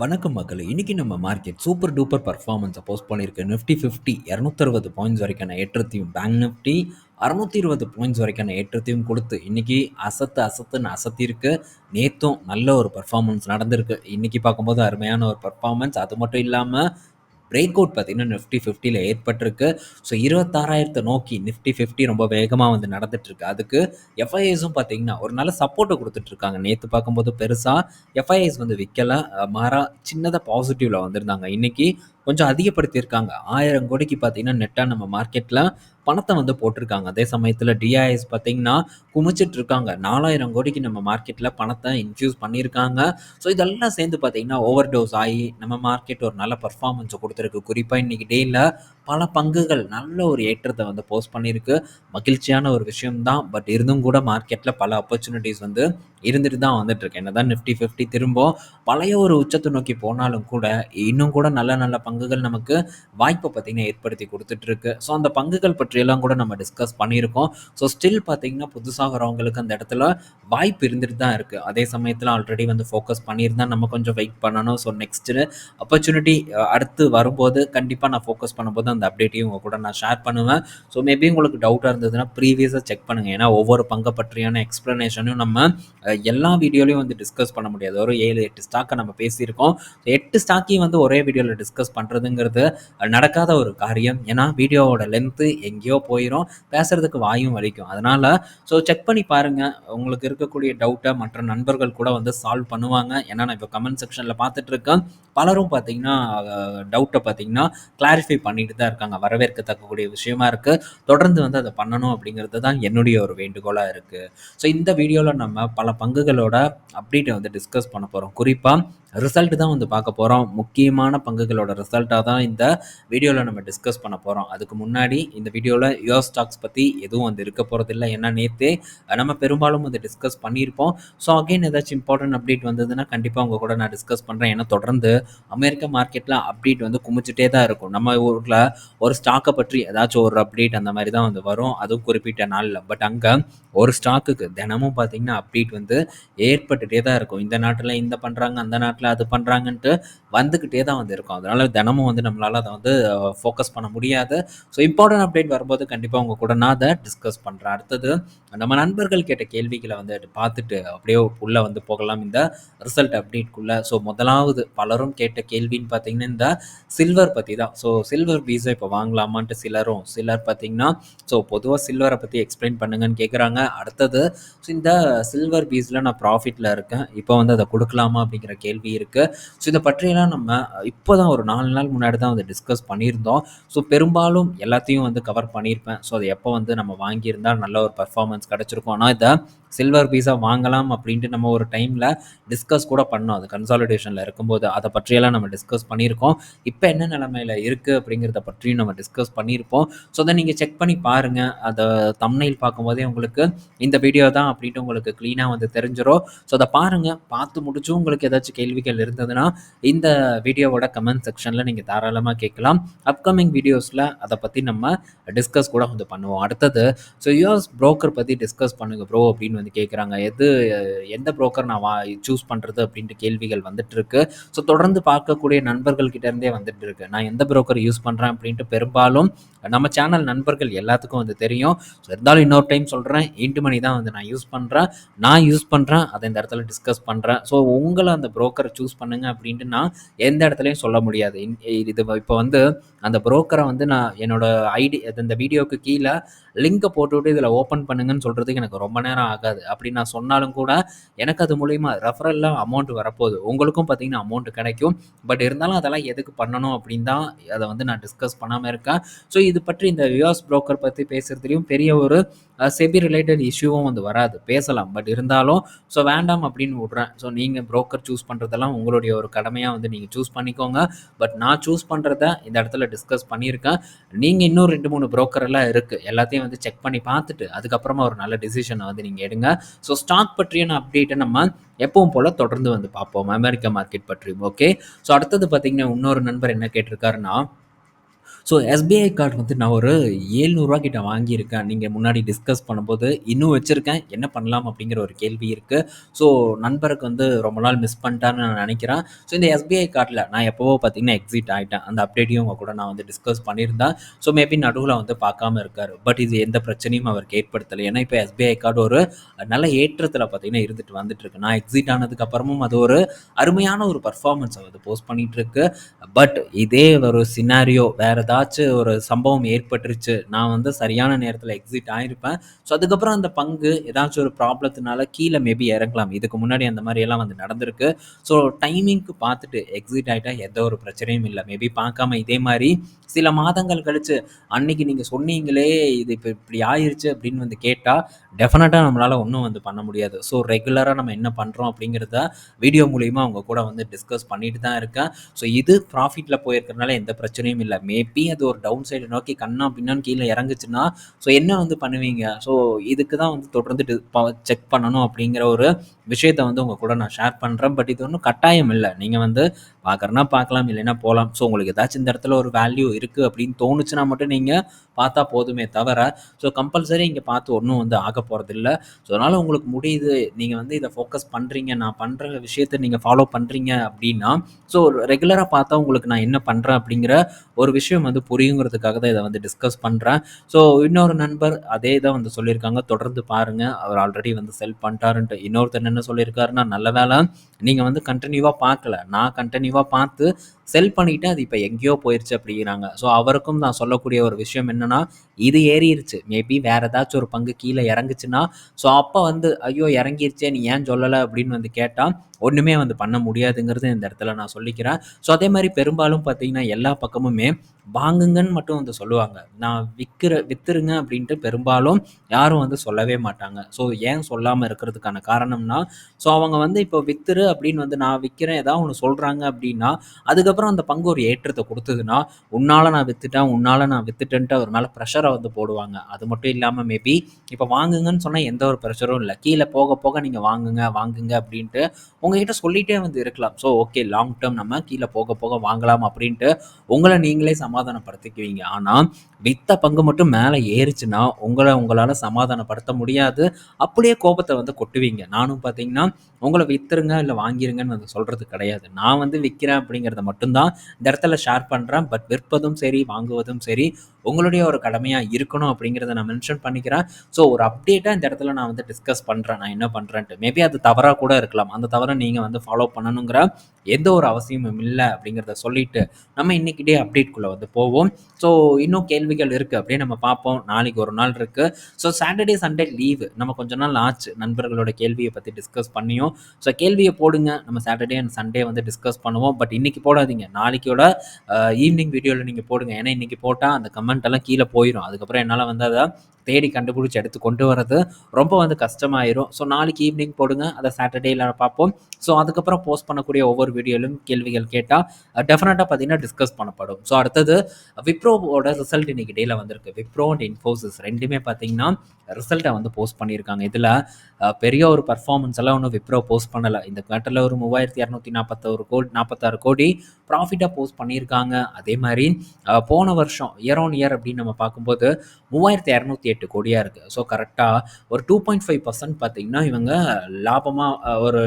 வணக்கம் மக்கள். இன்றைக்கி நம்ம மார்க்கெட் சூப்பர் டூப்பர் பர்ஃபார்மன்ஸை போஸ்ட் பண்ணியிருக்கு. நிஃப்டி ஃபிஃப்டி இரநூத்தறுபது பாயிண்ட்ஸ் வரைக்கான ஏற்றத்தையும் பேங்க் நிஃப்டி அறுநூத்தி இருபது பாயிண்ட்ஸ் வரைக்கான ஏற்றத்தையும் கொடுத்து இன்றைக்கி அசத்து அசத்துன்னு அசத்திருக்கு நேற்றும் நல்ல ஒரு பர்ஃபார்மன்ஸ் நடந்திருக்கு. இன்றைக்கி பார்க்கும்போது அருமையான ஒரு பர்ஃபார்மன்ஸ் அது மட்டும் இல்லாமல் பிரேக் அவுட் பார்த்தீங்கன்னா நிஃப்டி ஃபிஃப்டியில் ஏற்பட்டிருக்கு. ஸோ இருபத்தாறாயிரத்தை நோக்கி நிஃப்டி ஃபிஃப்டி ரொம்ப வேகமாக வந்து நடந்துட்டுருக்கு. அதுக்கு எஃப்ஐஎஸும் பார்த்தீங்கன்னா ஒரு நல்ல சப்போர்ட்டை கொடுத்துட்ருக்காங்க நேற்று பார்க்கும்போது பெருசாக எஃப்ஐஎஸ் வந்து விற்கலை மாறா சின்னதாக பாசிட்டிவில் வந்திருந்தாங்க. இன்றைக்கி கொஞ்சம் அதிகப்படுத்தியிருக்காங்க. ஆயிரம் கோடிக்கு பார்த்தீங்கன்னா நெட்டாக நம்ம மார்க்கெட்டில் பணத்தை வந்து போட்டிருக்காங்க. அதே சமயத்தில் டிஐஎஸ் பார்த்தீங்கன்னா குமிச்சிட்டு இருக்காங்க நாலாயிரம் கோடிக்கு நம்ம மார்க்கெட்டில் பணத்தை இன்ஃப்யூஸ் பண்ணியிருக்காங்க. ஸோ இதெல்லாம் சேர்ந்து பார்த்தீங்கன்னா ஓவர் டோஸ் ஆகி நம்ம மார்க்கெட் ஒரு நல்ல பர்ஃபார்மன்ஸை கொடுத்துருக்கு. குறிப்பாக இன்றைக்கி டேயில் பல பங்குகள் நல்ல ஒரு ஏற்றத்தை வந்து போஸ்ட் பண்ணியிருக்கு. மகிழ்ச்சியான ஒரு விஷயம்தான். பட் இருந்தும் கூட மார்க்கெட்டில் பல ஆப்பர்ச்சுனிட்டிஸ் வந்து இருந்துட்டு தான் வந்துட்டுருக்கு என்ன தான் நிஃப்டி ஃபிஃப்டி திரும்ப பழைய ஒரு உச்சத்தை நோக்கி போனாலும் கூட இன்னும் கூட நல்ல நல்ல பங்குகள் நமக்கு வாய்ப்பை பார்த்திங்கன்னா ஏற்படுத்தி கொடுத்துட்ருக்கு ஸோ அந்த பங்குகள் பற்றியெல்லாம் கூட நம்ம டிஸ்கஸ் பண்ணியிருக்கோம். ஸோ ஸ்டில் பார்த்திங்கன்னா புதுசாக வரவங்களுக்கு அந்த இடத்துல வாய்ப்பு இருந்துட்டு தான் இருக்குது அதே சமயத்தில் ஆல்ரெடி வந்து ஃபோக்கஸ் பண்ணியிருந்தால் நம்ம கொஞ்சம் வெயிட் பண்ணணும். ஸோ நெக்ஸ்ட்டு ஆப்பர்ச்சுனிட்டி அடுத்து வரும்போது கண்டிப்பாக நான் ஃபோக்கஸ் பண்ணும்போது அந்த அப்டேட்டையும் உங்கள் கூட நான் ஷேர் பண்ணுவேன். ஸோ மேபி உங்களுக்கு டவுட்டாக இருந்ததுன்னா ப்ரீவியஸாக செக் பண்ணுங்கள் ஏன்னா ஒவ்வொரு பங்கை பற்றியான எக்ஸ்ப்ளனேஷனும் நம்ம எல்லா வீடியோலையும் வந்து டிஸ்கஸ் பண்ண முடியாது. ஒரு ஏழு எட்டு ஸ்டாக்கை நம்ம பேசியிருக்கோம். எட்டு ஸ்டாக்கையும் வந்து ஒரே வீடியோவில் டிஸ்கஸ் பண்ணுறதுங்கிறது நடக்காத ஒரு காரியம். ஏன்னா வீடியோவோட லென்த்து எங்கேயோ போயிடும் பேசுகிறதுக்கு வாயும் வலிக்கும். அதனால் ஸோ செக் பண்ணி பாருங்கள் உங்களுக்கு இருக்கக்கூடிய டவுட்டை மற்ற நண்பர்கள் கூட வந்து சால்வ் பண்ணுவாங்க. ஏன்னா நான் இப்போ கமெண்ட் செக்ஷனில் பார்த்துட்ருக்கேன். பலரும் பார்த்தீங்கன்னா டவுட்டை பார்த்தீங்கன்னா கிளாரிஃபை பண்ணிட்டு தான் இருக்காங்க. வரவேற்கத்தக்கக்கூடிய விஷயமா இருக்குது தொடர்ந்து வந்து அதை பண்ணணும் அப்படிங்கிறது தான் என்னுடைய ஒரு வேண்டுகோளாக இருக்குது ஸோ இந்த வீடியோவில் நம்ம பல பங்குகளோட அப்டேட்டை வந்து டிஸ்கஸ் பண்ண போகிறோம் குறிப்பாக ரிசல்ட் தான் வந்து பார்க்க போகிறோம் முக்கியமான பங்குகளோட ரிசல்ட்டாக தான் இந்த வீடியோவில் நம்ம டிஸ்கஸ் பண்ண போகிறோம் அதுக்கு முன்னாடி இந்த வீடியோவில் யோ ஸ்டாக்ஸ் பற்றி எதுவும் வந்து இருக்க போகிறதில்ல ஏன்னா நேற்று நம்ம பெரும்பாலும் வந்து டிஸ்கஸ் பண்ணியிருப்போம். ஸோ அகைன் ஏதாச்சும் இம்பார்ட்டன்ட் அப்டேட் வந்ததுன்னா கண்டிப்பாக உங்கள் கூட நான் டிஸ்கஸ் பண்ணுறேன் ஏன்னா தொடர்ந்து அமெரிக்க மார்க்கெட்டில் அப்டேட் வந்து குமிச்சிட்டே தான் இருக்கும். நம்ம ஊரில் ஒரு ஸ்டாக்கை பற்றி ஏதாச்சும் ஒரு அப்டேட் அந்த மாதிரி தான் வந்து வரும். அதுவும் குறிப்பிட்ட நாளில். பட் அங்கே ஒரு ஸ்டாக்குக்கு தினமும் பார்த்தீங்கன்னா அப்டேட் வந்து ஏற்பட்டுகிட்டே தான் இருக்கும். இந்த நாட்டில் இந்த பண்ணுறாங்க அந்த நாட்டில் அது பண்ணுறாங்கன்ட்டு வந்துக்கிட்டே தான் வந்து இருக்கும். அதனால் தினமும் வந்து நம்மளால் அதை வந்து ஃபோக்கஸ் பண்ண முடியாது. ஸோ இம்பார்ட்டன்ட் அப்டேட் வரும்போது கண்டிப்பாக உங்கள் கூட நான் அதை டிஸ்கஸ் பண்ணுறேன் அடுத்தது நம்ம நண்பர்கள் கேட்ட கேள்விகளை வந்து பார்த்துட்டு அப்படியே உள்ளே வந்து போகலாம். இந்த ரிசல்ட் அப்டேட்குள்ளே ஸோ முதலாவது பலரும் கேட்ட கேள்வின்னு பார்த்தீங்கன்னா இந்த சில்வர் பற்றி தான். ஸோ சில்வர் பீஸை இப்போ வாங்கலாமான்ட்டு சிலரும் சிலர் பார்த்தீங்கன்னா ஸோ பொதுவாக சில்வரை பற்றி எக்ஸ்பிளைன் பண்ணுங்கன்னு கேட்குறாங்க அடுத்தது ஸோ இந்த சில்வர் பீஸில் நான் ப்ராஃபிட்டில் இருக்கேன். இப்போ வந்து அதை கொடுக்கலாமா அப்படிங்கிற கேள்வி இருக்குது ஸோ இதை பற்றியெல்லாம் நம்ம இப்போ தான் ஒரு நாலு நாள் முன்னாடி தான் வந்து டிஸ்கஸ் பண்ணியிருந்தோம். ஸோ பெரும்பாலும் எல்லாத்தையும் வந்து கவர் பண்ணியிருப்பேன். ஸோ அதை எப்போ வந்து நம்ம வாங்கியிருந்தால் நல்ல ஒரு பர்ஃபார்மன்ஸ் கிடச்சிருக்கும். ஆனால் இதை சில்வர் பீஸா வாங்கலாம் அப்படின்ட்டு நம்ம ஒரு டைமில் டிஸ்கஸ் கூட பண்ணோம். அது கன்சாலிடேஷனில் இருக்கும்போது அதை பற்றியெல்லாம் நம்ம டிஸ்கஸ் பண்ணியிருக்கோம். இப்போ என்ன நிலமையில் இருக்குது அப்படிங்கிறத பற்றியும் நம்ம டிஸ்கஸ் பண்ணியிருப்போம். ஸோ அதை நீங்கள் செக் பண்ணி பாருங்கள் அதை தம்னையில் பார்க்கும்போதே உங்களுக்கு இந்த வீடியோ தான் அப்படின்ட்டு உங்களுக்கு க்ளீனாக வந்து தெரிஞ்சிடும் ஸோ அதை பாருங்கள் பார்த்து முடிச்சும் உங்களுக்கு ஏதாச்சும் கேள்விகள் இருந்ததுன்னா இந்த வீடியோவோட கமெண்ட் செக்ஷனில் நீங்கள் தாராளமாக கேட்கலாம். அப்கமிங் வீடியோஸில் அதை பற்றி நம்ம டிஸ்கஸ் கூட வந்து பண்ணுவோம். அடுத்தது ஸோ யூஎஸ் ப்ரோக்கர் பற்றி டிஸ்கஸ் பண்ணுங்கள் ப்ரோ அப்படின்னு வந்து கேட்குறாங்க எது எந்த ப்ரோக்கர் நான் வா சூஸ் பண்ணுறது அப்படின்ட்டு கேள்விகள் வந்துட்டு இருக்கு ஸோ தொடர்ந்து பார்க்கக்கூடிய நண்பர்கள் கிட்ட இருந்தே வந்துட்டு இருக்கு நான் எந்த ப்ரோக்கர் யூஸ் பண்ணுறேன் அப்படின்ட்டு பெரும்பாலும் நம்ம சேனல் நண்பர்கள் எல்லாத்துக்கும் வந்து தெரியும். ஸோ இருந்தாலும் இன்னொரு டைம் சொல்கிறேன் எயிட்டு மணி தான் வந்து நான் யூஸ் பண்ணுறேன் நான் யூஸ் பண்ணுறேன் அதை இந்த இடத்துல டிஸ்கஸ் பண்ணுறேன் ஸோ உங்களை அந்த ப்ரோக்கரை சூஸ் பண்ணுங்க அப்படின்ட்டு நான் எந்த இடத்துலையும் சொல்ல முடியாது. இது இப்போ வந்து அந்த ப்ரோக்கரை வந்து நான் என்னோட ஐடி இந்த வீடியோவுக்கு கீழே லிங்கை போட்டுவிட்டு இதில் ஓப்பன் பண்ணுங்கன்னு சொல்கிறதுக்கு எனக்கு ரொம்ப நேரம் ஆகாது. அப்படி நான் சொன்னாலும் கூட எனக்கு அது மூலிமா ரெஃபரல்லாம் அமௌண்ட் வரப்போகுது. உங்களுக்கும் பார்த்தீங்கன்னா அமௌண்ட் கிடைக்கும். பட் இருந்தாலும் அதெல்லாம் எதுக்கு பண்ணணும் அப்படின்னு தான் அதை வந்து நான் டிஸ்கஸ் பண்ணாமல் இருக்கேன். ஸோ இது பற்றி இந்த வியாஸ் ப்ரோக்கர் பற்றி பேசுகிறதுலையும் பெரிய ஒரு செபி ரிலேட்டட் இஷ்யூவும் வந்து வராது. பேசலாம். பட் இருந்தாலும் ஸோ வேண்டாம் அப்படின்னு விட்றேன். ஸோ நீங்கள் ப்ரோக்கர் சூஸ் பண்ணுறதெல்லாம் உங்களுடைய ஒரு கடமையாக வந்து நீங்கள் சூஸ் பண்ணிக்கோங்க. பட் நான் சூஸ் பண்ணுறத இந்த இடத்துல டிஸ்கஸ் பண்ணியிருக்கேன். நீங்கள் இன்னும் ரெண்டு மூணு ப்ரோக்கர் எல்லாம் இருக்குது எல்லாத்தையும் வந்து செக் பண்ணி பார்த்துட்டு அதுக்கப்புறமா ஒரு நல்ல டிசிஷனை வந்து நீங்கள் எடுங்க. ஸோ ஸ்டாக் பற்றியான அப்டேட்டை நம்ம எப்பவும் போல் தொடர்ந்து வந்து பார்ப்போம். அமெரிக்க மார்க்கெட் பற்றி ஓகே ஸோ அடுத்தது பார்த்தீங்கன்னா இன்னொரு நண்பர் என்ன கேட்டிருக்காருன்னா ஸோ எஸ்பிஐ கார்டு வந்து நான் ஒரு ஏழ்நூறுரூவா கிட்ட வாங்கியிருக்கேன். நீங்கள் முன்னாடி டிஸ்கஸ் பண்ணும்போது, இன்னும் வச்சுருக்கேன் என்ன பண்ணலாம் அப்படிங்கிற ஒரு கேள்வி இருக்குது ஸோ நண்பருக்கு வந்து ரொம்ப நாள் மிஸ் பண்ணிட்டான்னு நான் நினைக்கிறேன். ஸோ இந்த எஸ்பிஐ கார்டில் நான் எப்போவோ பார்த்தீங்கன்னா எக்ஸிட் ஆகிட்டேன் அந்த அப்டேட்டையும் உங்கள் கூட நான் வந்து டிஸ்கஸ் பண்ணியிருந்தேன். ஸோ மேபி நடுவில் வந்து பார்க்காம இருக்கார் பட் இது எந்த பிரச்சனையும் அவருக்கு ஏற்படுத்தலை. ஏன்னா இப்போ எஸ்பிஐ கார்டு ஒரு நல்ல ஏற்றத்தில் பார்த்தீங்கன்னா இருந்துட்டு வந்துட்டு இருக்கு. நான் எக்ஸிட் ஆனதுக்கப்புறமும் அது ஒரு அருமையான ஒரு பெர்ஃபார்மன்ஸ வந்து போஸ்ட் பண்ணிகிட்ருக்கு இருக்கு. பட் இதே ஒரு சினாரியோ வேறு ஏதாவது ஏதாச்சும் ஒரு சம்பவம் ஏற்பட்டுருச்சு. நான் வந்து சரியான நேரத்தில் எக்ஸிட் ஆகிருப்பேன் ஸோ அதுக்கப்புறம் அந்த பங்கு ஏதாச்சும் ஒரு ப்ராப்ளத்தினால கீழே மேபி இறங்கலாம். இதுக்கு முன்னாடி அந்த மாதிரியெல்லாம் வந்து நடந்திருக்கு. ஸோ டைமிங்க்கு பார்த்துட்டு எக்ஸிட் ஆகிட்டா எந்த ஒரு பிரச்சனையும் இல்லை மேபி பார்க்காம இதே மாதிரி சில மாதங்கள் கழிச்சு, அன்னைக்கு நீங்கள் சொன்னீங்களே இது இப்போ இப்படி ஆயிடுச்சு அப்படின்னு வந்து கேட்டால் டெஃபினட்டாக நம்மளால் ஒன்றும் வந்து பண்ண முடியாது. ஸோ ரெகுலராக நம்ம என்ன பண்ணுறோம் அப்படிங்கிறத வீடியோ மூலயமா அவங்க கூட வந்து டிஸ்கஸ் பண்ணிட்டு தான் இருக்கேன். ஸோ இது ப்ராஃபிட்டில் போயிருக்கிறதுனால எந்த பிரச்சனையும் இல்லை மேபி அது ஒரு டவுன் சைடு நோக்கி கண்ணா பின்னான்னு கீழே இறங்குச்சுன்னா, ஸோ என்ன வந்து பண்ணுவீங்க? ஸோ இதுக்கு தான் வந்து தொடர்ந்து செக் பண்ணணும் அப்படிங்கிற ஒரு விஷயத்த வந்து உங்க கூட நான் ஷேர் பண்ணுறேன் பட் இது ஒன்றும் கட்டாயம் இல்லை நீங்கள் வந்து பார்க்குறனா பார்க்கலாம், இல்லைன்னா போகலாம் ஸோ உங்களுக்கு ஏதாச்சும் இந்த இடத்துல ஒரு வேல்யூ இருக்குது அப்படின்னு தோணுச்சுன்னா மட்டும் நீங்கள் பார்த்தா போதுமே தவிர, ஸோ கம்பல்சரி இங்கே பார்த்து ஒன்றும் வந்து ஆக போகிறதில்ல ஸோ அதனால் உங்களுக்கு முடியுது, நீங்கள் வந்து இதை ஃபோக்கஸ் பண்ணுறீங்க நான் பண்ணுற விஷயத்த நீங்கள் ஃபாலோ பண்ணுறீங்க அப்படின்னா, ஸோ ரெகுலராக பார்த்தா உங்களுக்கு நான் என்ன பண்ணுறேன் அப்படிங்கிற ஒரு விஷயம் வந்து புரியுங்கிறதுக்காக தான் இதை வந்து டிஸ்கஸ் பண்ணுறேன் ஸோ இன்னொரு நண்பர் அதே தான் வந்து சொல்லியிருக்காங்க. தொடர்ந்து பாருங்கள் அவர் ஆல்ரெடி வந்து செல் பண்ணிட்டாருன்ட்டு. இன்னொருத்தர் என்ன சொல்லியிருக்காருன்னா, நல்ல வேலை நீங்கள் வந்து கண்டினியூவாக பார்க்கல. நான் கண்டினியூவாக பார்த்து செல் பண்ணிட்டு அது இப்போ எங்கேயோ போயிருச்சு அப்படிங்கிறாங்க. ஸோ அவருக்கும் நான் சொல்லக்கூடிய ஒரு விஷயம் என்னன்னா, இது ஏறிடுச்சு மேபி வேற ஏதாச்சும் ஒரு பங்கு கீழே இறங்குச்சுன்னா, ஸோ அப்போ வந்து ஐயோ! இறங்கிருச்சே நீ ஏன் சொல்லலை அப்படின்னு வந்து கேட்டால் ஒன்றுமே வந்து பண்ண முடியாதுங்கிறது இந்த இடத்துல நான் சொல்லிக்கிறேன். ஸோ அதே மாதிரி பெரும்பாலும் பார்த்தீங்கன்னா, எல்லா பக்கமுமே வாங்குங்கன்னு மட்டும் வந்து சொல்லுவாங்க. நான் விற்கிற வித்துருங்க அப்படின்ட்டு பெரும்பாலும் யாரும் வந்து சொல்லவே மாட்டாங்க. ஸோ ஏன் சொல்லாமல் இருக்கிறதுக்கான காரணம்னா, ஸோ அவங்க வந்து இப்போ வித்துரு அப்படின்னு வந்து நான் விற்கிறேன் ஏதாவது ஒன்று சொல்கிறாங்க அப்படின்னா, அதுக்கப்புறம் அந்த பங்கு ஒரு ஏற்றத்தை கொடுத்ததுன்னா உன்னால நான் வித்துட்டேன், உன்னால நான் வித்துட்டேன்ட்டு அவர் மேலே ப்ரெஷரை வந்து போடுவாங்க. அது மட்டும் இல்லாமல் மேபி இப்போ வாங்குங்கன்னு சொன்னால் எந்த ஒரு பிரஷரும் இல்லை கீழே போக போக நீங்கள் வாங்குங்க, வாங்குங்க அப்படின்ட்டு உங்ககிட்ட சொல்லிட்டே வந்து இருக்கலாம். ஸோ ஓகே லாங் டேர்ம் நம்ம கீழே போக போக வாங்கலாம் அப்படின்ட்டு உங்களை நீங்களே சமாதானப்படுத்திக்குவீங்க. ஆனால் வித்த பங்கு மட்டும் மேலே ஏறிச்சுன்னா உங்களை உங்களால் சமாதானப்படுத்த முடியாது. அப்படியே கோபத்தை வந்து கொட்டுவீங்க. நானும் பார்த்தீங்கன்னா, உங்களை வித்துருங்க, இல்லை வாங்கிருங்கன்னு வந்து சொல்கிறது கிடையாது. நான் வந்து விற்கிறேன் அப்படிங்கிறத மட்டும் தான் இந்த இடத்துல ஷேர் பண்றேன். பட் விற்பதும் சரி, வாங்குவதும் சரி, உங்களுடைய ஒரு கடமையாக இருக்கணும் அப்படிங்கிறத நான் மென்ஷன் பண்ணிக்கிறேன். ஸோ ஒரு அப்டேட்டாக இந்த இடத்துல நான் வந்து டிஸ்கஸ் பண்ணுறேன் நான் என்ன பண்ணுறேன்ட்டு மேபி அது தவறாக கூட இருக்கலாம். அந்த தவறை நீங்கள் வந்து ஃபாலோ பண்ணணுங்கிற எந்த ஒரு அவசியமும் இல்லை அப்படிங்கிறத சொல்லிட்டு, நம்ம இன்னைக்கு அப்டேட்குள்ளே வந்து போவோம். ஸோ இன்னும் கேள்விகள் இருக்குது அப்படியே நம்ம பார்ப்போம். நாளைக்கு ஒரு நாள் இருக்குது ஸோ சாட்டர்டே, சண்டே லீவு. நம்ம கொஞ்ச நாள் ஆச்சு. நண்பர்களோட கேள்வியை பற்றி டிஸ்கஸ் பண்ணியும். ஸோ கேள்வியை போடுங்க. நம்ம சாட்டர்டே அண்ட் சண்டே வந்து டிஸ்கஸ் பண்ணுவோம். பட் இன்னைக்கு போடாதீங்க. நாளைக்கோட ஈவினிங் வீடியோவில் நீங்கள் போடுங்க. ஏன்னா இன்னைக்கு போட்டால் அந்த கமெண்ட் எல்லாம் கீழே போயிடும் அதுக்கப்புறம் என்னால் வந்து அதை தேடி கண்டுபிடிச்சி எடுத்து கொண்டு வரது ரொம்ப வந்து கஷ்டமாயிரும். ஸோ நாளைக்கு ஈவினிங் போடுங்க. அதை சாட்டர்டேல பார்ப்போம். ஸோ அதுக்கப்புறம் போஸ்ட் பண்ணக்கூடிய ஒவ்வொரு வீடியோலையும் கேள்விகள் கேட்டால் டெஃபினட்டாக பார்த்தீங்கன்னா டிஸ்கஸ் பண்ணப்படும். ஸோ அடுத்தது விப்ரோவோட ரிசல்ட் இன்னைக்கு டேல வந்திருக்கு. விப்ரோ அண்ட் இன்ஃபோசிஸ் ரெண்டுமே பார்த்தீங்கன்னா, ரிசல்ட்டை வந்து போஸ்ட் பண்ணியிருக்காங்க. இதில் பெரிய ஒரு பெர்ஃபார்மன்ஸ் எல்லாம் ஒன்றும் விப்ரோ போஸ்ட் பண்ணலை இந்த குவார்ட்டர்ல ஒரு 3241 கோடி 46 கோடி ப்ராஃபிட்டாக போஸ்ட் பண்ணியிருக்காங்க. அதே மாதிரி போன வருஷம் இயர் ஆன் இயர் அப்படின்னு நம்ம பார்க்கும்போது மூவாயிரத்தி இரநூத்தி எட்டு கோடியாக இருக்குது ஸோ கரெக்டாக ஒரு டூ பாயிண்ட் ஃபைவ் பர்சன்ட் பார்த்தீங்கன்னா இவங்க லாபமாக ஒரு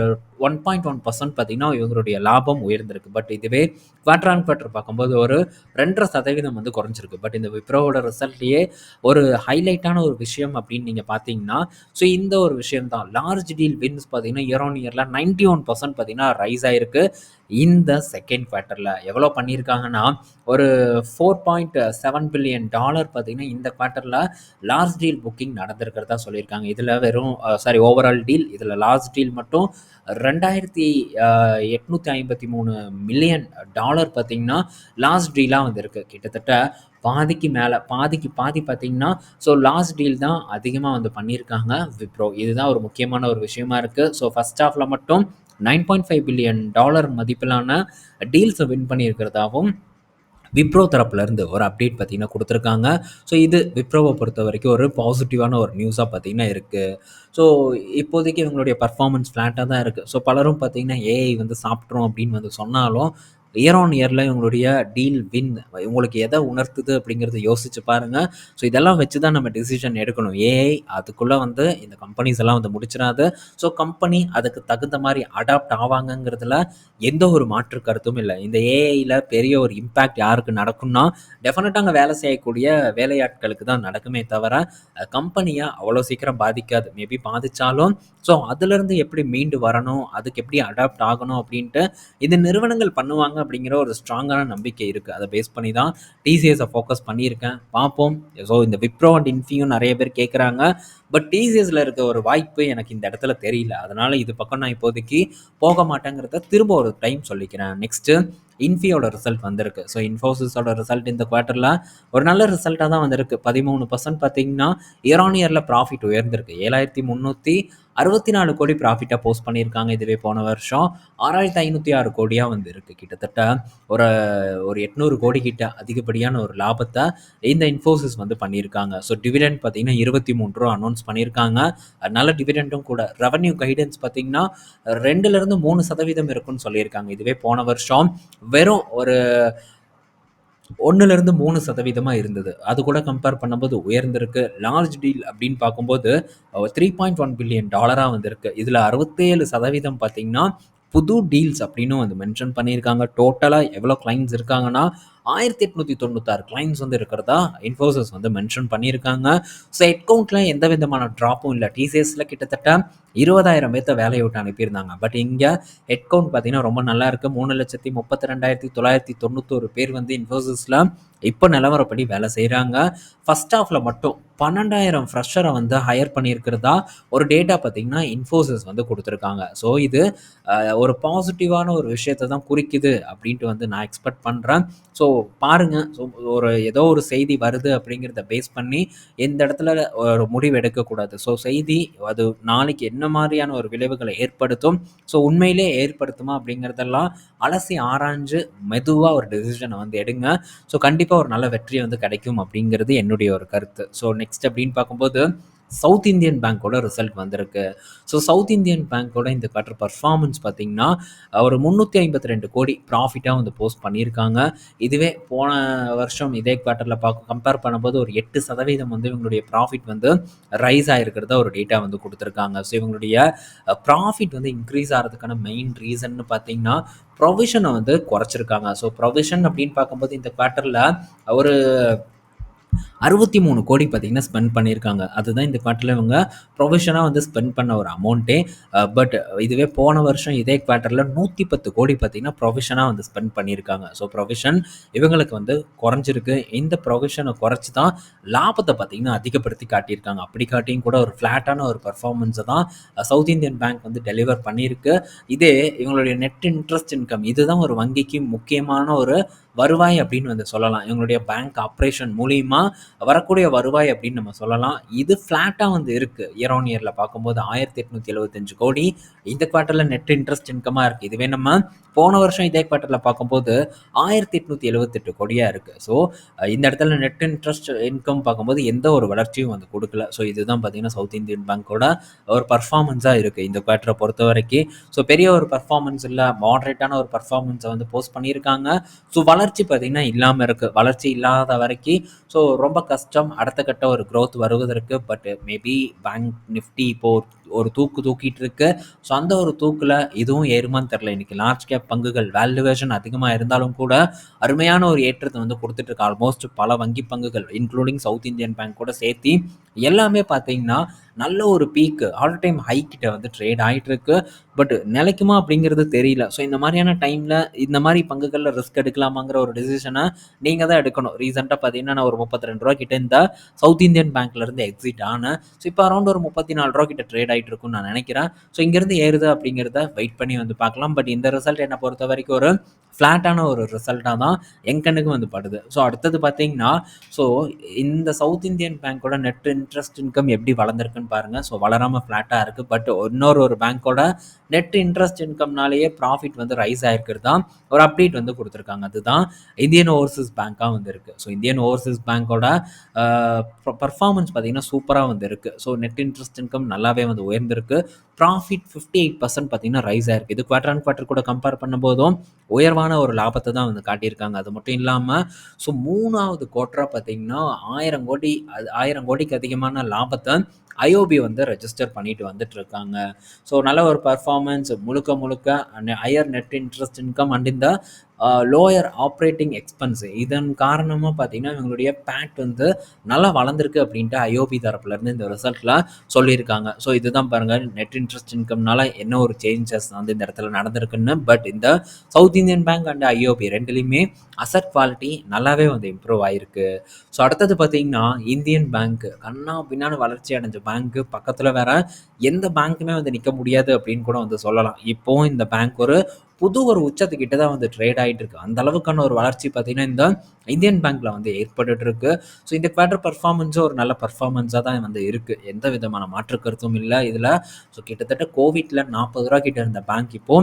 ஒன் பாயிண்ட் ஒன் பர்சன்ட் பார்த்தீங்கன்னா, இவங்களுடைய லாபம் உயர்ந்திருக்கு. பட் இதுவே குவார்ட்டர் ஆன் குவாட்டர் பார்க்கும்போது ஒரு 2.5% வந்து குறைஞ்சிருக்கு. பட் இந்த விப்ரோவோட ரிசல்ட்லேயே ஒரு ஹைலைட்டான ஒரு விஷயம் அப்படின்னு நீங்கள் பார்த்தீங்கன்னா, ஸோ இந்த ஒரு விஷயம் தான். லார்ஜ் டீல் வின்ஸ் பார்த்தீங்கன்னா, இயர் ஆன் இயர்ல 91% பார்த்தீங்கன்னா ரைஸ் ஆயிருக்கு. இந்த செகண்ட் குவார்ட்டரில் எவ்வளோ பண்ணியிருக்காங்கன்னா, ஒரு 4.7 பில்லியன் டாலர் பார்த்தீங்கன்னா, இந்த குவார்ட்டரில் லார்ஜ் டீல் புக்கிங் நடந்திருக்கிறதா சொல்லியிருக்காங்க. இதில் வெறும் சாரி ஓவரால் டீல். இதில் லார்ஜ் டீல் மட்டும் 2853 மில்லியன் டாலர் பார்த்திங்கன்னா லாஸ்ட் டீலாக வந்திருக்கு. கிட்டத்தட்ட பாதிக்கு மேலே பாதிக்கு பாதி பார்த்தீங்கன்னா, ஸோ லாஸ்ட் டீல் தான் அதிகமாக வந்து பண்ணியிருக்காங்க விப்ரோ. இதுதான் ஒரு முக்கியமான ஒரு விஷயமா இருக்குது ஸோ ஃபர்ஸ்ட் ஆஃபில் மட்டும் 9.5 பில்லியன் டாலர் மதிப்பிலான டீல்ஸை வின் பண்ணியிருக்கிறதாகவும் விப்ரோ தரப்புலேருந்து ஒரு அப்டேட் பார்த்தீங்கன்னா கொடுத்துருக்காங்க. ஸோ இது விப்ரவை பொறுத்த வரைக்கும் ஒரு பாசிட்டிவான ஒரு நியூஸாக பார்த்தீங்கன்னா இருக்குது ஸோ இப்போதைக்கு இவங்களுடைய பர்ஃபார்மன்ஸ் ஃப்ளாட்டாக தான் இருக்குது ஸோ பலரும் பார்த்திங்கன்னா ஏஐ வந்து சாப்பிட்ரும் அப்படின்னு வந்து சொன்னாலும், இயர் ஆன் இயரில் இவங்களுடைய டீல் வின் உங்களுக்கு எதை உணர்த்துது அப்படிங்கிறத யோசிச்சு பாருங்கள் ஸோ இதெல்லாம் வச்சு தான் நம்ம டிசிஷன் எடுக்கணும். ஏஐ அதுக்குள்ளே வந்து இந்த கம்பெனிஸ் எல்லாம் வந்து முடிச்சிடாது. ஸோ கம்பெனி அதுக்கு தகுந்த மாதிரி அடாப்ட் ஆவாங்கங்கிறதுல எந்த ஒரு மாற்று கருத்தும் இல்லை. இந்த ஏஐயில் பெரிய ஒரு இம்பேக்ட் யாருக்கு நடக்கும்னா டெஃபினட்டாக அங்கே வேலை செய்யக்கூடிய வேலையாட்களுக்கு தான் நடக்குமே தவிர கம்பெனியை அவ்வளோ சீக்கிரம் பாதிக்காது. மேபி பாதித்தாலும் ஸோ அதுலேருந்து எப்படி மீண்டு வரணும் அதுக்கு எப்படி அடாப்ட் ஆகணும் அப்படின்ட்டு இந்த நிறுவனங்கள் பண்ணுவாங்க. அப்படிங்கிற ஒரு ஸ்ட்ராங்கான நம்பிக்கை இருக்குது அதை பேஸ் பண்ணி தான் டிசிஎஸை ஃபோக்கஸ் பண்ணியிருக்கேன். பார்ப்போம். ஸோ இந்த விப்ரோ அண்ட் இன்ஃபியும் நிறைய பேர் கேட்குறாங்க பட் டிசிஎஸில் இருக்க ஒரு வாய்ப்பு எனக்கு இந்த இடத்துல தெரியல. அதனால் இது பக்கம் நான் இப்போதைக்கு போக மாட்டேங்கிறத திரும்ப ஒரு டைம் சொல்லிக்கிறேன். நெக்ஸ்ட்டு இன்ஃபியோட ரிசல்ட் வந்திருக்கு. ஸோ இன்ஃபோசிஸோட ரிசல்ட் இந்த குவார்ட்டரில் ஒரு நல்ல ரிசல்ட்டாக தான் வந்திருக்கு. பதிமூணு பர்சன்ட் பார்த்தீங்கன்னா இயர் ஆன் இயரில் ப்ராஃபிட் உயர்ந்திருக்கு. ஏழாயிரத்தி முந்நூற்றி அறுபத்தி நாலு கோடி ப்ராஃபிட்டாக போஸ்ட் பண்ணியிருக்காங்க இதுவே போன வருஷம். ஆறாயிரத்தி ஐநூற்றி ஆறு கோடியாக வந்து இருக்குது கிட்டத்தட்ட ஒரு ஒரு எட்நூறு கோடி கிட்ட அதிகப்படியான ஒரு லாபத்தை இந்த இன்ஃபோசிஸ் வந்து பண்ணியிருக்காங்க. ஸோ டிவிடெண்ட் பார்த்தீங்கன்னா இருபத்தி மூணு ரூபா அனௌன்ஸ் பண்ணியிருக்காங்க. நல்ல டிவிடெண்ட்டும் கூட ரெவன்யூ கைடன்ஸ் பார்த்தீங்கன்னா ரெண்டுலேருந்து மூணு சதவீதம் இருக்குன்னு சொல்லியிருக்காங்க. இதுவே போன வருஷம் வெறும் ஒரு ஒன்றுலேருந்து மூணு சதவீதமாக இருந்தது. அது கூட கம்பேர் பண்ணும்போது உயர்ந்திருக்கு. லார்ஜ் டீல் அப்படின்னு பார்க்கும்போது த்ரீ பாயிண்ட் ஒன் பில்லியன் டாலராக வந்திருக்கு. இதில் அறுபத்தேழு சதவீதம் பார்த்திங்கன்னா புது டீல்ஸ் அப்படின்னு வந்து மென்ஷன் பண்ணியிருக்காங்க. டோட்டலாக எவ்வளோ கிளைண்ட்ஸ் இருக்காங்கன்னா ஆயிரத்தி எட்நூற்றி தொண்ணூத்தாறு கிளைண்ட்ஸ் வந்து இருக்கிறதா? இன்ஃபோசிஸ் வந்து மென்ஷன் பண்ணியிருக்காங்க. ஸோ ஹெட்கவுண்ட்டில் எந்த விதமான ட்ராப்பும் இல்லை. டிசிஎஸில் கிட்டத்தட்ட இருபதாயிரம் பேர்த்த வேலையை விட்டு அனுப்பியிருந்தாங்க. பட் இங்கே ஹெட்கவுண்ட் பார்த்தீங்கன்னா ரொம்ப நல்லா இருக்குது மூணு லட்சத்தி முப்பத்தி ரெண்டாயிரத்தி தொள்ளாயிரத்தி தொண்ணூத்தோரு பேர் வந்து இன்ஃபோசிஸில் இப்போ நிலவரப்படி வேலை செய்கிறாங்க ஃபஸ்ட் ஆஃபில் மட்டும் பன்னெண்டாயிரம் ஃப்ரெஷரை வந்து ஹையர் பண்ணியிருக்கிறதா? ஒரு டேட்டா பார்த்திங்கன்னா இன்ஃபோசிஸ் வந்து கொடுத்துருக்காங்க. ஸோ இது ஒரு பாசிட்டிவான ஒரு விஷயத்தை தான் குறிக்குது அப்படின்ட்டு வந்து நான் எக்ஸ்பெக்ட் பண்ணுறேன் ஸோ பாருங்கள் ஸோ ஒரு ஏதோ ஒரு செய்தி வருது அப்படிங்கிறத பேஸ் பண்ணி எந்த இடத்துல ஒரு முடிவு எடுக்கக்கூடாது. ஸோ செய்தி அது நாளைக்கு என்ன மாதிரியான ஒரு விளைவுகளை ஏற்படுத்தும்? ஸோ உண்மையிலே ஏற்படுத்துமா அப்படிங்கிறதெல்லாம் அலசி ஆராய்ஞ்சு மெதுவாக ஒரு டெசிஷனை வந்து எடுங்க. ஸோ கண்டிப்பாக ஒரு நல்ல வெற்றி வந்து கிடைக்கும் அப்படிங்கிறது என்னுடைய ஒரு கருத்து. ஸோ நெக்ஸ்ட் அப்படின்னு பார்க்கும்போது சவுத் இந்தியன் பேங்க்கோட ரிசல்ட் வந்திருக்கு. ஸோ சவுத் இந்தியன் பேங்க்கோட இந்த குவார்டர் பர்ஃபார்மன்ஸ் பார்த்திங்கன்னா ஒரு முந்நூற்றி ஐம்பத்தி ரெண்டு கோடி ப்ராஃபிட்டாக வந்து போஸ்ட் பண்ணியிருக்காங்க. இதுவே போன வருஷம் இதே குவார்ட்டரில் பார்க்க கம்பேர் பண்ணும்போது ஒரு எட்டு சதவீதம் வந்து இவங்களுடைய ப்ராஃபிட் வந்து ரைஸ் ஆகிருக்கிறத ஒரு டேட்டா வந்து கொடுத்துருக்காங்க. ஸோ இவங்களுடைய ப்ராஃபிட் வந்து இன்க்ரீஸ் ஆகிறதுக்கான மெயின் ரீசன் பார்த்தீங்கன்னா ப்ரொவிஷனை வந்து குறைச்சிருக்காங்க. ஸோ ப்ரொவிஷன் அப்படின்னு பார்க்கும்போது இந்த குவார்ட்டரில் ஒரு அறுபத்தி மூணு கோடி பார்த்திங்கன்னா ஸ்பெண்ட் பண்ணியிருக்காங்க. அதுதான் இந்த குவார்ட்டரில் இவங்க ப்ரொஃபஷனாக வந்து ஸ்பெண்ட் பண்ண ஒரு அமௌண்ட்டே பட் இதுவே போன வருஷம் இதே குவார்ட்டரில் நூற்றி பத்து கோடி பார்த்திங்கன்னா ப்ரொஃபஷனாக வந்து ஸ்பெண்ட் பண்ணியிருக்காங்க. ஸோ ப்ரொஃபஷன் இவங்களுக்கு வந்து குறைஞ்சிருக்கு. இந்த ப்ரொஃபஷனை குறைச்சி தான் லாபத்தை பார்த்திங்கன்னா அதிகப்படுத்தி காட்டியிருக்காங்க. அப்படி காட்டியும் கூட ஒரு ஃப்ளாட்டான ஒரு பர்ஃபார்மன்ஸை தான் சவுத் இந்தியன் பேங்க் வந்து டெலிவர் பண்ணியிருக்கு. இதே இவங்களுடைய நெட் இன்ட்ரெஸ்ட் இன்கம் இதுதான் ஒரு வங்கிக்கு முக்கியமான ஒரு வருவாய் அப்படின்னு வந்து சொல்லலாம். இவங்களுடைய பேங்க் ஆப்ரேஷன் மூலியமாக வரக்கூடிய வருவாய் அப்படின்னு நம்ம சொல்லலாம். இது ஃப்ளாட்டாக வந்து இருக்குது இயர் ஆன் இயரில் பார்க்கும்போது ஆயிரத்தி எட்நூற்றி எழுபத்தஞ்சு கோடி. இந்த குவார்ட்டரில் நெட் இன்ட்ரெஸ்ட் இன்கமாக இருக்குது இதுவே நம்ம போன வருஷம் இதே குவார்ட்டரில் பார்க்கும்போது ஆயிரத்தி எட்நூற்றி எழுபத்தெட்டு கோடியாக இருக்குது ஸோ இந்த இடத்துல நெட் இன்ட்ரெஸ்ட் இன்கம் பார்க்கும்போது எந்த ஒரு வளர்ச்சியும் வந்து கொடுக்கல. ஸோ இதுதான் பார்த்தீங்கன்னா சவுத் இந்தியன் பேங்க்கோட ஒரு பர்ஃபார்மன்ஸாக இருக்குது இந்த குவார்ட்டரை பொறுத்த வரைக்கும். ஸோ பெரிய ஒரு பர்ஃபார்மன்ஸ் இல்லை மாட்ரேட்டான ஒரு பர்ஃபார்மன்ஸை வந்து போஸ்ட் பண்ணியிருக்காங்க. ஸோ வளர் வளர்ச்சி பார்த்திங்கன்னா இல்லாமல் இருக்குது வளர்ச்சி இல்லாத வரைக்கும் ஸோ ரொம்ப கஷ்டம். அடுத்த கட்ட ஒரு க்ரோத் வருவதற்கு பட் மேபி பேங்க் நிஃப்டி இப்போது ஒரு தூக்கு தூக்கிட்டு இருக்கு ஸோ அந்த ஒரு தூக்கில் இதுவும் ஏறுமான்னு தெரில இன்னைக்கு லார்ஜ் கேப் பங்குகள் வேல்யூவேஷன் அதிகமாக இருந்தாலும் கூட அருமையான ஒரு ஏற்றத்தை வந்து கொடுத்துட்ருக்கு ஆல்மோஸ்ட் பல வங்கி பங்குகள் இன்க்ளூடிங் சவுத் இந்தியன் பேங்க் கூட சேர்த்தி எல்லாமே பார்த்தீங்கன்னா நல்ல ஒரு பீக்கு ஆல் டைம் ஹை கிட்ட வந்து ட்ரேட் ஆகிட்டு இருக்கு. பட் நிலைக்குமா அப்படிங்கிறது தெரியல. ஸோ இந்த மாதிரியான டைமில் இந்த மாதிரி பங்குகளில் ரிஸ்க் எடுக்கலாமாங்கிற ஒரு டிசிஷனை நீங்கள் தான் எடுக்கணும். ரீசெண்டாக பார்த்தீங்கன்னா நான் ஒரு முப்பத்தி ரெண்டு ரூபா கிட்ட இந்த சவுத் இந்தியன் பேங்க்லேருந்து எக்ஸிட் ஆனேன். ஸோ இப்போ அரௌண்ட் ஒரு முப்பத்தி நாலு ரூபா கிட்ட ட்ரேட் ஆகிட்டு இருக்கும்னு நான் நினைக்கிறேன். ஸோ இங்கேருந்து ஏறுது அப்படிங்கிறத வெயிட் பண்ணி வந்து பார்க்கலாம். பட் இந்த ரிசல்ட் என்னை பொறுத்த வரைக்கும் ஒரு ஃப்ளாட்டான ஒரு ரிசல்ட்டாக தான் என் கண்ணுக்கு வந்து படுது. ஸோ அடுத்தது பார்த்தீங்கன்னா ஸோ இந்த சவுத் இந்தியன் பேங்க்கோட நெட் இன்ட்ரெஸ்ட் இன்கம் எப்படி வளர்ந்துருக்குன்னு பாருங்கள் ஸோ வளராமல் ஃப்ளாட்டாக இருக்குது பட் இன்னொரு ஒரு பேங்க்கோட நெட் இன்ட்ரெஸ்ட் இன்கம்னாலேயே ப்ராஃபிட் வந்து ரைஸ் ஆகிருக்கிறது தான். ஒரு அப்டேட் வந்து கொடுத்துருக்காங்க. அதுதான் இந்தியன் ஓவர்சீஸ் பேங்க்காக வந்துருக்கு ஸோ இந்தியன் ஓவர்சீஸ் பேங்க்கோட பர்ஃபார்மன்ஸ் பார்த்திங்கன்னா சூப்பராக வந்து இருக்குது ஸோ நெட் இன்ட்ரெஸ்ட் இன்கம் நல்லாவே வந்து உயர்ந்திருக்கு. ப்ராஃபிட் ஃபிஃப்டி எயிட் பர்சன்ட் பார்த்தீங்கன்னா ரைஸ் ஆயிருக்கு. இது குவார்டர் அண்ட் குவார்டர் கூட கம்பேர் பண்ணும்போதும் உயர்வான ஒரு லாபத்தை தான் வந்து காட்டியிருக்காங்க. அது மட்டும் இல்லாமல் ஸோ மூணாவது குவார்டராக பார்த்தீங்கன்னா ஆயிரம் கோடி அது ஆயிரம் கோடிக்கு அதிகமான லாபத்தை ஐஓபி வந்து ரெஜிஸ்டர் பண்ணிட்டு வந்துட்டு இருக்காங்க ஸோ நல்ல ஒரு பர்ஃபார்மன்ஸ் முழுக்க முழுக்க higher net interest income and இந்த லோயர் ஆப்ரேட்டிங் எக்ஸ்பென்ஸ் இதன் காரணமாக பார்த்தீங்கன்னா இவங்களுடைய பேட் வந்து நல்லா வளர்ந்துருக்கு அப்படின்ட்டு ஐஓபி தரப்புலேருந்து இந்த ரிசல்ட்டில் சொல்லியிருக்காங்க. ஸோ இதுதான் பாருங்கள் நெட் இன்ட்ரெஸ்ட் இன்கம்னால என்ன ஒரு சேஞ்சஸ் வந்து இந்த இடத்துல நடந்திருக்குன்னு. பட் இந்த South Indian Bank and IOB ரெண்டுலேயுமே அசட் குவாலிட்டி நல்லாவே வந்து இம்ப்ரூவ் ஆகிருக்கு ஸோ அடுத்தது பார்த்தீங்கன்னா இந்தியன் பேங்க் கண்ணா பின்னான்னு வளர்ச்சி அடைஞ்ச பேங்க்கு பக்கத்தில் வேற எந்த பேங்க்குமே வந்து நிற்க முடியாது அப்படின்னு கூட வந்து சொல்லலாம். இப்போவும் இந்த பேங்க் ஒரு புது ஒரு உச்சத்துக்கிட்ட தான் வந்து ட்ரேட் ஆகிட்டு இருக்கு. அந்த அளவுக்கான ஒரு வளர்ச்சி பார்த்தீங்கன்னா இந்த இந்தியன் பேங்க்ல வந்து ஏற்பட்டு இருக்கு ஸோ இந்த குவார்டர் பர்ஃபார்மன்ஸும் ஒரு நல்ல பர்ஃபார்மன்ஸாக தான் வந்து இருக்கு. எந்த விதமான மாற்று கருத்தும் இல்லை இதில். ஸோ கிட்டத்தட்ட கோவிட்ல நாற்பது ரூபா கிட்ட இருந்த பேங்க் இப்போ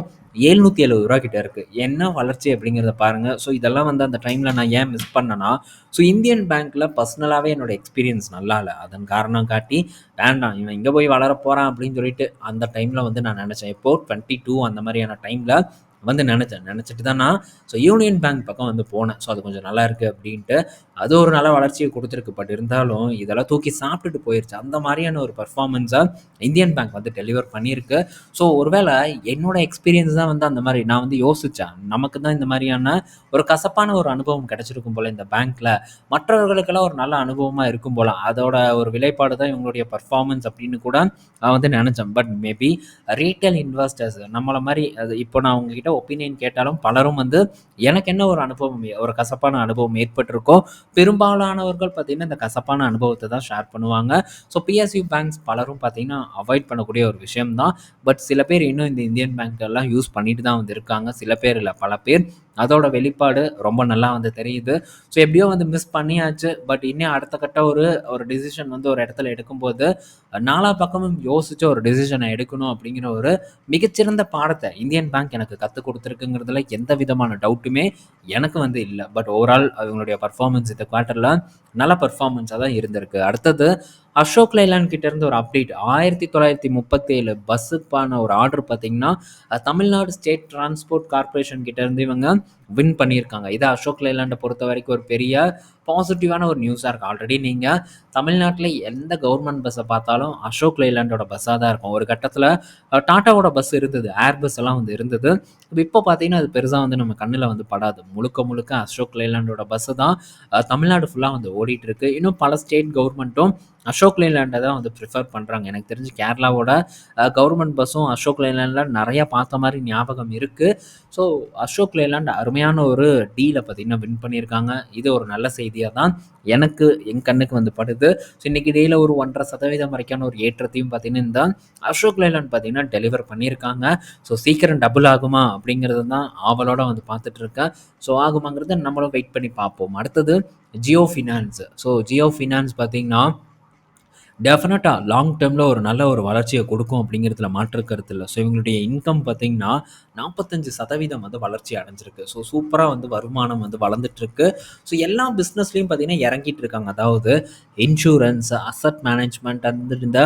எழுநூற்றி எழுபது ரூபா கிட்ட இருக்கு. என்ன வளர்ச்சி அப்படிங்கிறத பாருங்க. ஸோ இதெல்லாம் வந்து அந்த டைம்ல நான் ஏன் மிஸ் பண்ணேன்னா ஸோ இந்தியன் பேங்க்ல பர்சனலாகவே என்னோட எக்ஸ்பீரியன்ஸ் நல்லா இல்லை. அதன் காரணம் காட்டி வேண்டாம் இவன் இங்கே போய் வளர போகிறான் அப்படின்னு சொல்லிட்டு அந்த டைமில் வந்து நான் நினச்சேன். இப்போ டுவெண்ட்டி டூ அந்த மாதிரியான டைமில் வந்து நினச்சேன் நினச்சிட்டு தான் நான் ஸோ யூனியன் பேங்க் பக்கம் வந்து போனேன். ஸோ அது கொஞ்சம் நல்லா இருக்குது அப்படின்ட்டு அது ஒரு நல்ல வளர்ச்சியை கொடுத்துருக்கு. பட் இருந்தாலும் இதெல்லாம் தூக்கி சாப்பிட்டுட்டு போயிருச்சு. அந்த மாதிரியான ஒரு பர்ஃபார்மன்ஸாக இந்தியன் பேங்க் வந்து டெலிவர் பண்ணியிருக்கு. ஸோ ஒருவேளை என்னோட எக்ஸ்பீரியன்ஸ் தான் வந்து அந்த மாதிரி நான் வந்து யோசித்தேன் நமக்கு தான் இந்த மாதிரியான ஒரு கசப்பான ஒரு அனுபவம் கிடைச்சிருக்கும் போல் இந்த பேங்க்கில் மற்றவர்களுக்கெல்லாம் ஒரு நல்ல அனுபவமாக இருக்கும் போல். அதோட ஒரு விலைப்பாடு தான் இவங்களுடைய பர்ஃபார்மன்ஸ் அப்படின்னு கூட நான் வந்து நினச்சேன். பட் மேபி ரீட்டைல் இன்வெஸ்டர்ஸ் நம்மளை மாதிரி அது இப்போ நான் உங்ககிட்ட ஒப்பீனியன் கேட்டாலும் பலரும் வந்து எனக்கு என்ன ஒரு அனுபவம் ஒரு கசப்பான அனுபவம் ஏற்பட்டிருக்கோ பெரும்பாலானவர்கள் பார்த்திங்கன்னா இந்த கசப்பான அனுபவத்தை தான் ஷேர் பண்ணுவாங்க. ஸோ பிஎஸ்யூ பேங்க்ஸ் பலரும் பார்த்திங்கன்னா அவாய்ட் பண்ணக்கூடிய ஒரு விஷயம் தான் பட் சில பேர் இன்னும் இந்த இந்தியன் பேங்க் எல்லாம் யூஸ் பண்ணிட்டு தான் வந்து இருக்காங்க சில பேர் இல்லை பல பேர் அதோட வெளிப்பாடு ரொம்ப நல்லா வந்து தெரியுது. ஸோ எப்படியோ வந்து மிஸ் பண்ணியாச்சு. பட் இன்னும் அடுத்த கட்ட ஒரு ஒரு டிசிஷன் வந்து ஒரு இடத்துல எடுக்கும்போது நாலா பக்கமும் யோசிச்சு ஒரு டிசிஷனை எடுக்கணும் அப்படிங்கிற ஒரு மிகச்சிறந்த பாடத்தை இந்தியன் பேங்க் எனக்கு கற்றுக் கொடுத்துருக்குங்கிறதுல எந்த விதமான டவுட்டுமே எனக்கு வந்து இல்லை. பட் ஓவரால் அவங்களுடைய பர்ஃபார்மன்ஸ் இந்த குவார்ட்டரில் நல்ல பர்ஃபார்மன்ஸாக தான் இருந்திருக்கு. அடுத்தது அசோக் லைலான் கிட்ட இருந்து ஒரு அப்டேட் ஆயிரத்தி தொள்ளாயிரத்தி முப்பத்தேழு பஸ்ஸுக்கான ஒரு ஆர்டர் பார்த்தீங்கன்னா தமிழ்நாடு ஸ்டேட் டிரான்ஸ்போர்ட் கார்பரேஷன் கிட்ட இருந்து இவங்க வின் பண்ணியிருக்காங்க. இது அசோக் லைலாண்டை பொறுத்த வரைக்கும் ஒரு பெரிய பாசிட்டிவான ஒரு நியூஸாக இருக்குது ஆல்ரெடி நீங்கள் தமிழ்நாட்டில் எந்த கவர்மெண்ட் பஸ்ஸை பார்த்தாலும் அசோக் லைலாண்டோட பஸ்ஸாக தான் இருக்கும். ஒரு கட்டத்தில் டாட்டாவோட பஸ் இருந்தது. ஏர் பஸ் எல்லாம் வந்து இருந்தது. இப்போ பார்த்தீங்கன்னா அது பெருசாக வந்து நம்ம கண்ணில் வந்து படாது. முழுக்க முழுக்க அசோக் லைலாண்டோட பஸ்ஸு தான் தமிழ்நாடு ஃபுல்லாக வந்து ஓடிட்டு இருக்கு. இன்னும் பல ஸ்டேட் கவர்மெண்ட்டும் அசோக் லைலாண்டை தான் வந்து ப்ரிஃபர் பண்ணுறாங்க எனக்கு தெரிஞ்சு கேரளாவோட கவர்மெண்ட் பஸ்ஸும் அசோக் லைலாண்டில் நிறையா பார்த்த மாதிரி ஞாபகம் இருக்குது ஸோ அசோக் லைலாண்ட் அருமையான ஒரு டீலை பார்த்தீங்கன்னா வின் பண்ணியிருக்காங்க. இது ஒரு நல்ல செய்தியாக தான் எனக்கு என் கண்ணுக்கு வந்து படுது. ஸோ இன்றைக்கி டேயில் ஒரு ஒன்றரை சதவீதம் வரைக்கான ஒரு ஏற்றத்தையும் பார்த்தீங்கன்னா இந்த அசோக் லைலான் பார்த்தீங்கன்னா டெலிவர் பண்ணியிருக்காங்க. ஸோ சீக்கிரம் டபுள் ஆகுமா அப்படிங்கிறது தான் ஆவலோட வந்து பார்த்துட்ருக்கேன் ஸோ ஆகுமாங்கிறத நம்மளும் வெயிட் பண்ணி பார்ப்போம். அடுத்தது Jio finance so Jio finance பார்த்திங்கன்னா டெஃபினட்டாக லாங் டேர்மில் ஒரு நல்ல ஒரு வளர்ச்சியை கொடுக்கும் அப்படிங்கிறதுல மாற்று கருத்து இல்லை. ஸோ இவங்களுடைய இன்கம் பார்த்திங்கன்னா நாற்பத்தஞ்சு சதவீதம் வந்து வளர்ச்சி அடைஞ்சிருக்கு. ஸோ சூப்பராக வந்து வருமானம் வந்து வளர்ந்துட்டுருக்கு. ஸோ எல்லா பிஸ்னஸ்லேயும் பார்த்திங்கன்னா இறங்கிட்டு இருக்காங்க. அதாவது இன்சூரன்ஸ் அசட் மேனேஜ்மெண்ட் அந்த இந்த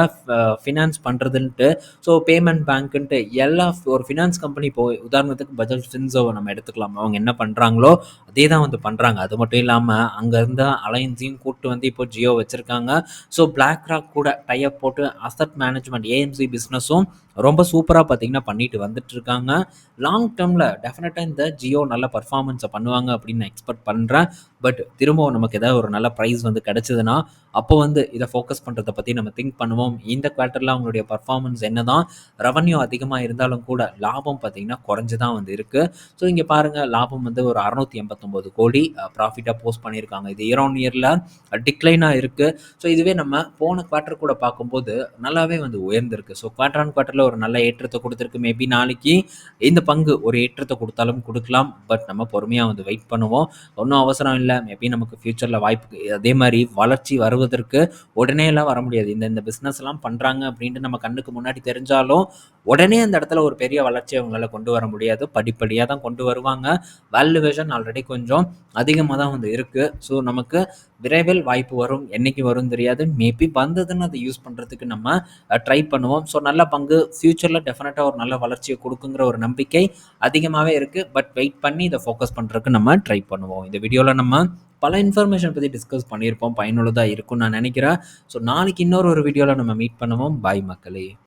ஃபினான்ஸ் பண்ணுறதுன்ட்டு ஸோ பேமெண்ட் பேங்க்குன்ட்டு எல்லா ஒரு ஃபினான்ஸ் கம்பெனி இப்போ உதாரணத்துக்கு பஜாஜ் ஃபின்சோவை நம்ம எடுத்துக்கலாம். அவங்க என்ன பண்ணுறாங்களோ அதே தான் வந்து பண்ணுறாங்க அது மட்டும் இல்லாமல் அங்கே இருந்த அலையன்ஸையும் கூப்பிட்டு வந்து இப்போ ஜியோ வச்சுருக்காங்க. ஸோ பிளாக் ராக் கூட டைப் போட்டு அசட் மேனேஜ்மெண்ட் ஏஎம்சி பிஸ்னஸும் ரொம்ப சூப்பராக பார்த்தீங்கன்னா பண்ணிட்டு வந்துட்டு இருக்காங்க லாங் டேர்மில் டெஃபினட்டாக இந்த ஜியோ நல்ல பர்ஃபார்மன்ஸை பண்ணுவாங்க அப்படின்னு நான் எக்ஸ்பெக்ட் பண்ணுறேன் பட் திரும்பவும் நமக்கு ஏதாவது ஒரு நல்ல ப்ரைஸ் வந்து கிடச்சிதுன்னா அப்போ வந்து இதை ஃபோக்கஸ் பண்ணுறதை பற்றி நம்ம திங்க் பண்ணுவோம். இந்த குவார்ட்டரில் அவங்களுடைய பர்ஃபார்மன்ஸ் என்ன தான் ரெவன்யூ அதிகமாக இருந்தாலும் கூட லாபம் பார்த்திங்கன்னா குறைஞ்சி தான் வந்து இருக்குது ஸோ இங்கே பாருங்கள் லாபம் வந்து ஒரு அறநூற்றி எண்பத்தொம்போது கோடி ப்ராஃபிட்டாக போஸ்ட் பண்ணியிருக்காங்க. இது இயர் ஆன் இயரில் டிக்ளைனாக இருக்குது ஸோ இதுவே நம்ம போன குவார்ட்டர் கூட பார்க்கும்போது நல்லாவே வந்து உயர்ந்திருக்கு. ஸோ குவார்ட்டர் ஆன் குவார்ட்டரில் ஒரு நல்ல ஏற்றத்தை கொடுத்துருக்கு மேபி நாளைக்கு இந்த பங்கு ஒரு ஏற்றத்தை கொடுத்தாலும் கொடுக்கலாம் பட் நம்ம பொறுமையாக வந்து வெயிட் பண்ணுவோம் ஒன்றும் அவசரம் இல்லை மேபி நமக்கு ஃப்யூச்சரில் வாய்ப்பு அதே மாதிரி வளர்ச்சி வருவதற்கு உடனே எல்லாம் வர முடியாது. இந்த இந்த பிஸ்னஸ்லாம் பண்ணுறாங்க அப்படின்ட்டு நம்ம கண்ணுக்கு முன்னாடி தெரிஞ்சாலும், உடனே அந்த இடத்துல ஒரு பெரிய வளர்ச்சியை அவங்களால கொண்டு வர முடியாது. படிப்படியாக தான் கொண்டு வருவாங்க. வேல்யூவேஷன் ஆல்ரெடி கொஞ்சம் அதிகமாக தான் வந்து இருக்குது ஸோ நமக்கு விரைவில் வாய்ப்பு வரும். என்றைக்கு வரும்னு தெரியாது. மேபி வந்ததுன்னு அதை யூஸ் பண்ணுறதுக்கு நம்ம ட்ரை பண்ணுவோம். ஸோ நல்ல பங்கு ஃப்யூச்சரில் டெஃபினட்டாக ஒரு நல்ல வளர்ச்சியை கொடுக்குங்கிற ஒரு நம்பிக்கை அதிகமாகவே இருக்குது பட் வெயிட் பண்ணி இதை ஃபோக்கஸ் பண்ணுறதுக்கு நம்ம ட்ரை பண்ணுவோம். இந்த வீடியோவில் நம்ம பல இன்ஃபர்மேஷன் பற்றி டிஸ்கஸ் பண்ணியிருப்போம். பயனுள்ளதாக இருக்கும்னு நான் நினைக்கிறேன் ஸோ நாளைக்கு இன்னொரு ஒரு வீடியோவில் நம்ம மீட் பண்ணுவோம். பாய் மக்களே!